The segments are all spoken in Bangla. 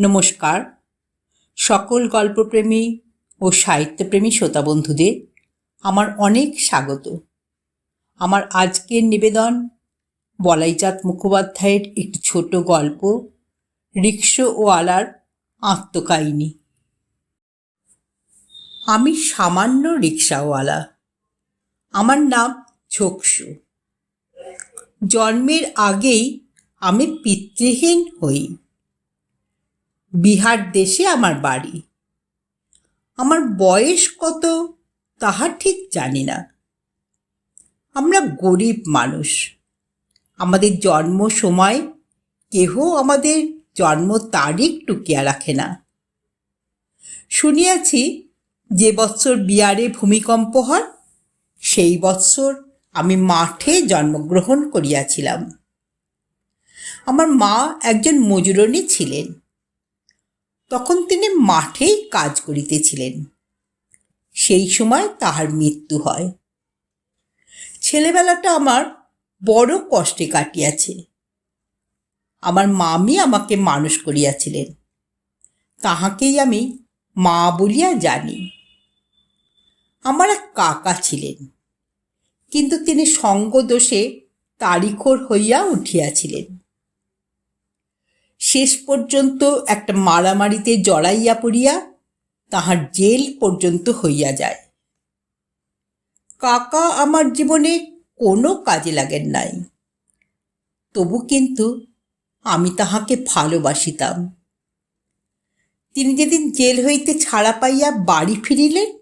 নমস্কার। সকল গল্পপ্রেমী ও সাহিত্যপ্রেমী শ্রোতা বন্ধুদের আমার অনেক স্বাগত। আমার আজকের নিবেদন বলাইচাঁদ মুখোপাধ্যায়ের একটি ছোট গল্প, রিক্সো ও আলার আত্মকাহিনী। আমি সামান্য রিক্সাওয়ালা আমার নাম ছোকসু। জন্মের আগেই আমি পিতৃহীন হই। বিহার দেশে আমার বাড়ি। আমার বয়স কত তাহা ঠিক জানি না। আমরা গরিব মানুষ। আমাদের জন্ম সময় কেহ আমাদের জন্ম তারিখ টুকিয়া রাখে না। শুনিয়াছি যে বৎসর বিহারে ভূমিকম্প হয়, সেই বৎসর আমি মাঠে জন্মগ্রহণ করিয়াছিলাম। আমার মা একজন মজুরনী ছিলেন। তখন তিনি মাঠেই কাজ করিতেছিলেন। সেই সময় তাহার মৃত্যু হয়। ছেলেবেলাটা আমার বড় কষ্টে কাটিয়াছে। আমার মামি আমাকে মানুষ করিয়াছিলেন। তাহাকেই আমি মা বলিয়া জানি। আমার এক কাকা ছিলেন, কিন্তু তিনি সঙ্গদোষে তারিখর হইয়া উঠিয়াছিলেন। শেষ পর্যন্ত একটা মারামারিতে জড়াইয়া পড়িয়া তাহার জেল পর্যন্ত হইয়া যায়। কাকা আমার জীবনে কোনো কাজে লাগেন নাই। তবু কিন্তু আমি তাহাকে ভালোবাসিতাম। তিনি যেদিন জেল হইতে ছাড়া পাইয়া বাড়ি ফিরিলেন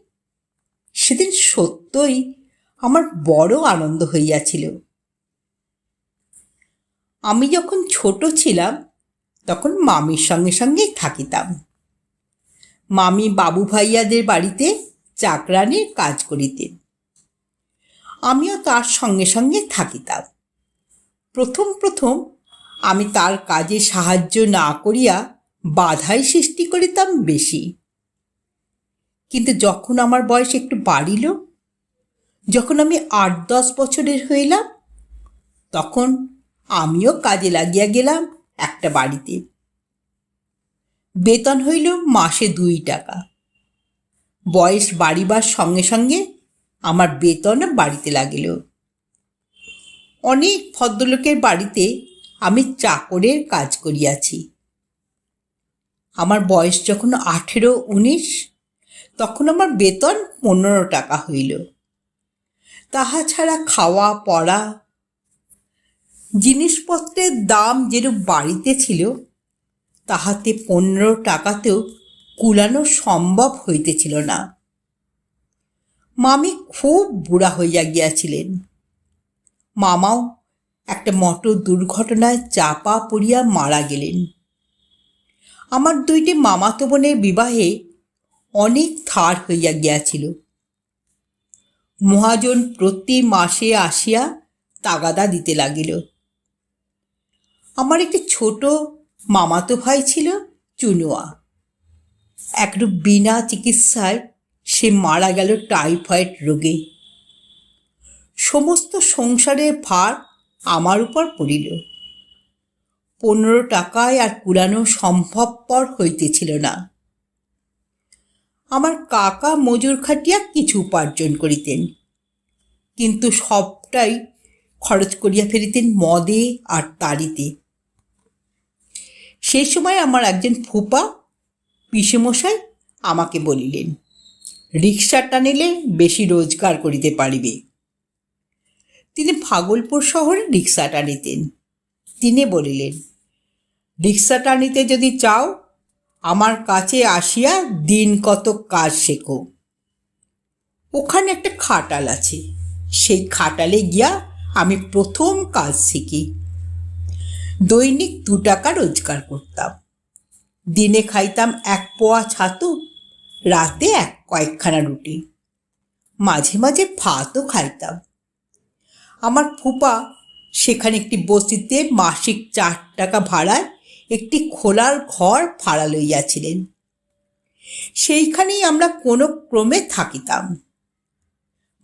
সেদিন সত্যই আমার বড় আনন্দ হইয়াছিল। আমি যখন ছোট ছিলাম তখন মামির সঙ্গে সঙ্গেই থাকিতাম। মামি বাবু ভাইয়াদের বাড়িতে চাকরানির কাজ করিতেন। আমিও তার সঙ্গে সঙ্গে থাকিতাম। প্রথম প্রথম আমি তার কাজে সাহায্য না করিয়া বাধাই সৃষ্টি করিতাম বেশি। কিন্তু যখন আমার বয়স একটু বাড়িল, যখন আমি আট দশ বছরের হইলাম, তখন আমিও কাজে লাগিয়া গেলাম। একটা বাড়িতে। বেতন হইল মাসে দুই টাকা। বয়স বাড়িবার সঙ্গে সঙ্গে আমার বেতন বাড়িতে লাগিল। অনেক ভদ্রলোকের বাড়িতে আমি চাকরের কাজ করিয়াছি। আমার বয়স যখন আঠেরো উনিশ, তখন আমার বেতন পনেরো টাকা হইল। তাহা ছাড়া খাওয়া, পড়া জিনিসপত্রের দাম যেরূপ বাড়িতে ছিল, তাহাতে পনেরো টাকাতেও কুলানো সম্ভব হইতেছিল না। মামি খুব বুড়া হইয়া গিয়াছিলেন। মামাও একটা মোটর দুর্ঘটনায় চাপা পড়িয়া মারা গেলেন। আমার দুইটি মামাতো বোনের বিবাহে অনেক থার হইয়া গিয়াছিল। মহাজন প্রতি মাসে আসিয়া তাগাদা দিতে লাগিল। আমার একটি ছোট মামাতো ভাই ছিল, চুনুয়া। একরূপ বিনা চিকিৎসায় সে মারা গেল টাইফয়েড রোগে। সমস্ত সংসারের ভার আমার উপর পড়িল। পনেরো টাকায় আর কুড়ানো সম্ভবপর হইতেছিল না। আমার কাকা মজুর খাটিয়া কিছু উপার্জন করিতেন, কিন্তু সবটাই খরচ করিয়া ফেলিতেন মদে আর তাড়িতে সেই সময় আমার একজন ফুপা পিসেমশাই আমাকে বলিলেন রিক্সা টানিলে বেশি রোজগার করিতে পারিবে। তিনি ভাগলপুর শহরে রিক্সা টানিতেন তিনি বলিলেন রিক্সা টানিতে যদি চাও, আমার কাছে আসিয়া দিন কত কাজ শেখো। ওখানে একটা খাটাল আছে। সেই খাটালে গিয়া আমি প্রথম কাজ শিখি। দৈনিক দু টাকা রোজগার করতাম। দিনে খাইতাম এক পোয়া ছাতু, রাতে এক কয়েকখানা রুটি। মাঝে মাঝে ভাতও খাইতাম। আমার ফুপা সেখানে একটি বস্তিতে মাসিক চার টাকা ভাড়ায় একটি খোলার ঘর ভাড়া লইয়াছিলেন। সেইখানেই আমরা কোনো ক্রমে থাকিতাম।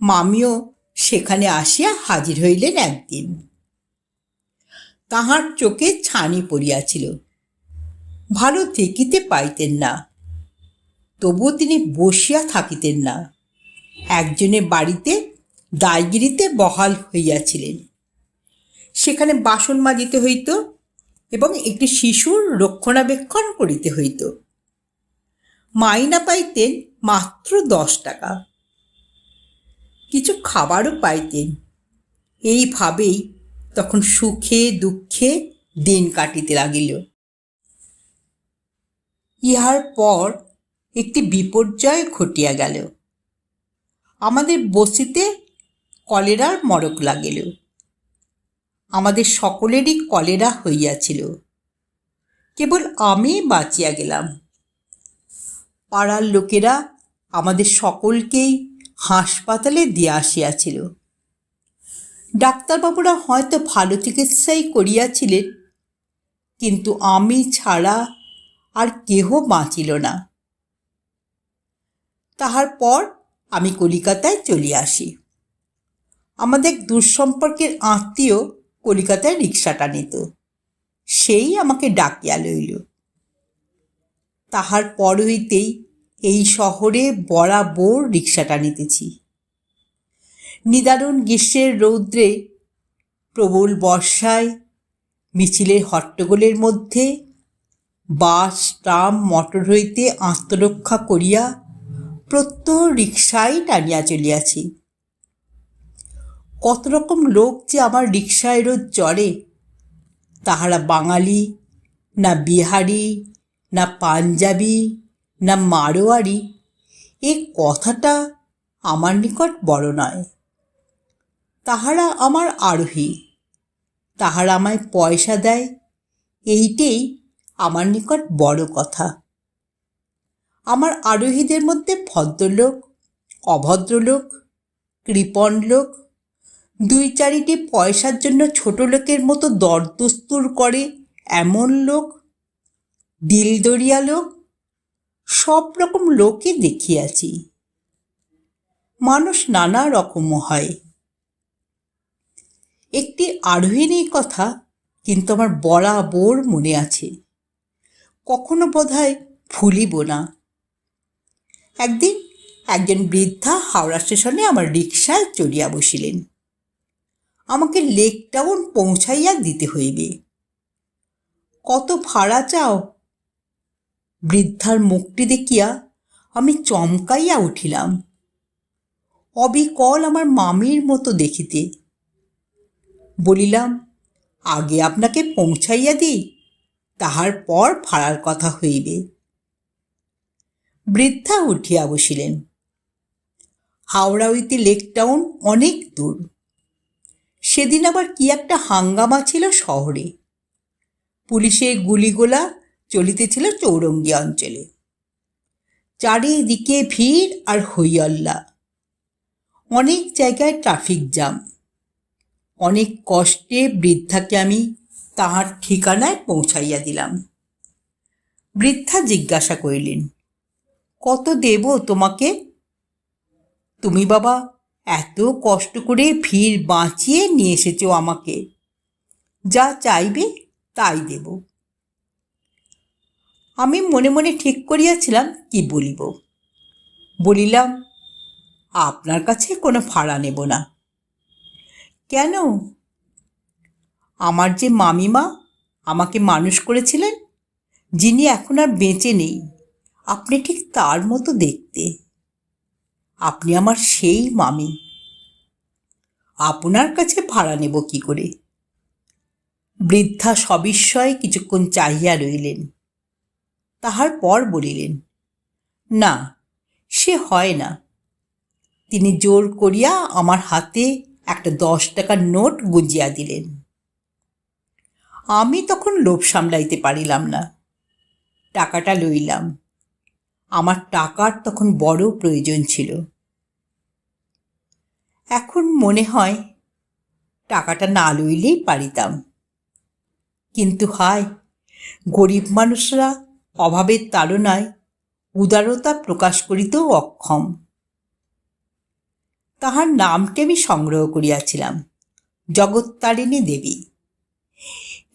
মামিও সেখানে আসিয়া হাজির হইলেন একদিন। তাহার চোখে ছানি পড়িয়াছিল। ভালো দেখিতে পাইতেন না, তবুও তিনি বসিয়া থাকিতেন না। একজনের বাড়িতে দায়গিরিতে বহাল হইয়াছিলেন। সেখানে বাসন মাজিতে হইত এবং একটি শিশুর রক্ষণাবেক্ষণ করিতে হইত। মাইনা পাইতেন মাত্র দশ টাকা। কিছু খাবারও পাইতেন। এইভাবেই তখন সুখে, দুঃখে দিন কাটিতে লাগিল। ইহার পর একটি বিপর্যয় ঘটিয়া গেল। আমাদের বসিতে কলেরার মরক লাগিল। আমাদের সকলেরই কলেরা হইয়াছিল। কেবল আমি বাঁচিয়া গেলাম। পাড়ার লোকেরা আমাদের সকলকেই হাসপাতালে দিয়ে আসিয়াছিল। ডাক্তারবাবুরা হয়তো ভালো চিকিৎসাই করিয়াছিলেন, কিন্তু আমি ছাড়া আর কেহ বাঁচিল না। তাহার পর আমি কলিকাতায় চলিয়া আসি। আমাদের দূরসম্পর্কের আত্মীয় কলিকাতায় রিক্সাটা নিত সেই আমাকে ডাকিয়া লইল। তাহার পর হইতেই এই শহরে বরাবর রিক্সাটা নিতেছি নিদারুণ গ্রীষ্মের রৌদ্রে প্রবল বর্ষায় মিছিলের হট্টগোলের মধ্যে, বাস, ট্রাম, মটর হইতে আত্মরক্ষা করিয়া প্রত্যহ রিক্সায় টানিয়া চলিয়াছি। কত রকম লোক যে আমার রিক্সায় রোজ চড়ে, তাহারা বাঙালি, না বিহারি, না পাঞ্জাবি, না মারোয়ারি, এ কথাটা আমার নিকট বড় নয়। তাহারা আমার আরোহী। তাহারা আমায় পয়সা দেয়, এইটেই আমার নিকট বড় কথা। আমার আরোহীদের মধ্যে ভদ্রলোক, অভদ্রলোক কৃপণ লোক দুই চারিটি পয়সার জন্য ছোট লোকের মতো দরদস্তুর করে এমন লোক, দিলদরিয়া লোক, সব রকম লোকই দেখিয়াছি। মানুষ নানা রকম হয়। আরোহিণীর কথা কিন্তু আমার বরাবর মনে আছে। কখনো বোধহয় ভুলিব না। একদিন একজন বৃদ্ধা হাওড়া স্টেশনে আমার রিক্সায় চড়িয়া বসিলেন। আমাকে লেক টাউন পৌঁছাইয়া দিতে হইবে। কত ভাড়া চাও? বৃদ্ধার মুখটি দেখিয়া আমি চমকাইয়া উঠিলাম। অবিকল আমার মামির মতো দেখিতে বলিলাম, আগে আপনাকে পৌঁছাইয়া দিই, তাহার পর ভাড়ার কথা হইবে। বৃদ্ধা উঠিয়া বসিলেন। হাওড়া হইতে লেক টাউন অনেক দূর। সেদিন আবার কি একটা হাঙ্গামা ছিল শহরে। পুলিশের গুলিগোলা চলিতেছিল চৌরঙ্গি অঞ্চলে। চারিদিকে ভিড় আর হইয়ল্লা অনেক জায়গায় ট্রাফিক জ্যাম। অনেক কষ্টে বৃদ্ধাকে আমি তাহার ঠিকানায় পৌঁছাইয়া দিলাম। বৃদ্ধা জিজ্ঞাসা করিলেন, কত দেব তোমাকে? তুমি বাবা এত কষ্ট করে ভিড় বাঁচিয়ে নিয়ে এসেছ আমাকে। যা চাইবে তাই দেব। আমি মনে মনে ঠিক করিয়াছিলাম কি বলিব। বলিলাম, আপনার কাছে কোনো ভাড়া নেব না। কেন? আমার যে মামিমা আমাকে মানুষ করেছিলেন, যিনি এখন আর বেঁচে নেই, আপনি ঠিক তার মতো দেখতে। আপনি আমার সেই মামি। আপনার কাছে ভাড়া নেব কি করে? বৃদ্ধা সবিস্ময়ে কিছুক্ষণ চাহিয়া রইলেন। তাহার পর বলিলেন, না, সে হয় না। তিনি জোর করিয়া আমার হাতে একটা দশ টাকার নোট গুঁজিয়া দিলেন। আমি তখন লোভ সামলাইতে পারিলাম না। টাকাটা লইলাম। আমার টাকার তখন বড় প্রয়োজন ছিল। এখন মনে হয় টাকাটা না লইলেই পারিতাম। কিন্তু হায়, গরিব মানুষরা অভাবের তাড়নায় উদারতা প্রকাশ করিতেও অক্ষম। তাহার নামটি আমি সংগ্রহ করিয়াছিলাম, জগত্তারিণী দেবী।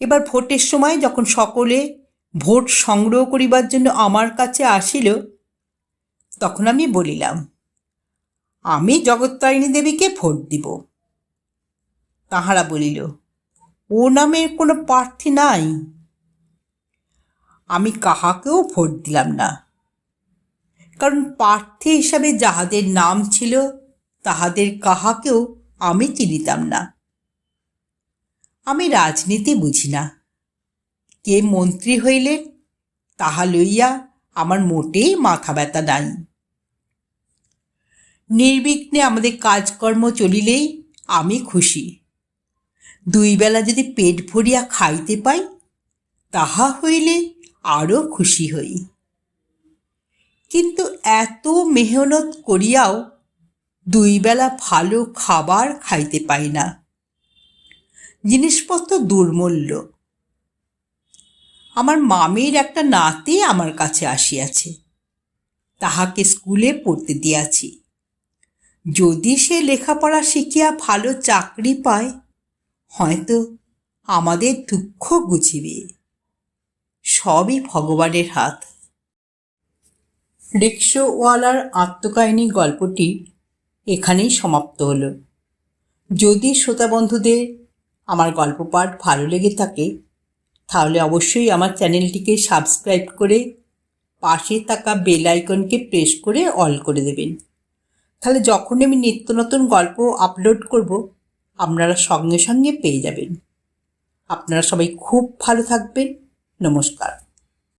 এবার ভোটের সময় যখন সকলে ভোট সংগ্রহ করিবার জন্য আমার কাছে আসিল, তখন আমি বলিলাম, আমি জগত্তারিণী দেবীকে ভোট দিব। তাহারা বলিল, ও নামের কোনো প্রার্থী নাই। আমি কাহাকেও ভোট দিলাম না। কারণ প্রার্থী হিসাবে যাহাদের নাম ছিল তাহাদের কাহাকেও আমি চিনিতাম না। আমি রাজনীতি বুঝি না। কে মন্ত্রী হইলে তাহা লইয়া আমার মোটেই মাথা ব্যথা নাই। নির্বিঘ্নে আমাদের কাজকর্ম চলিলেই আমি খুশি। দুই বেলা যদি পেট ভরিয়া খাইতে পাই, তাহা হইলে আরও খুশি হই। কিন্তু এত মেহনত করিয়াও দুই বেলা ভালো খাবার খাইতে পাই না। জিনিসপত্র দুর্মূল্য। আমার মামির একটা নাতি আমার কাছে আসিয়াছে। তাহাকে স্কুলে পড়তে দিয়াছি। যদি সে লেখাপড়া শিখিয়া ভালো চাকরি পায়, হয়তো আমাদের দুঃখ গুছিবে সবই ভগবানের হাত। রিক্সোওয়ালার আত্মকাহিনী গল্পটি এখানেই সমাপ্ত হলো। যদি শ্রোতা বন্ধুদের আমার গল্প পাঠ ভালো লেগে থাকে, তাহলে অবশ্যই আমার চ্যানেলটিকে সাবস্ক্রাইব করে পাশে থাকা বেল আইকনকে প্রেস করে অল করে দেবেন। তাহলে যখন আমি নিত্য নতুন গল্প আপলোড করব, আপনারা সঙ্গে সঙ্গে পেয়ে যাবেন। আপনারা সবাই খুব ভালো থাকবেন। নমস্কার।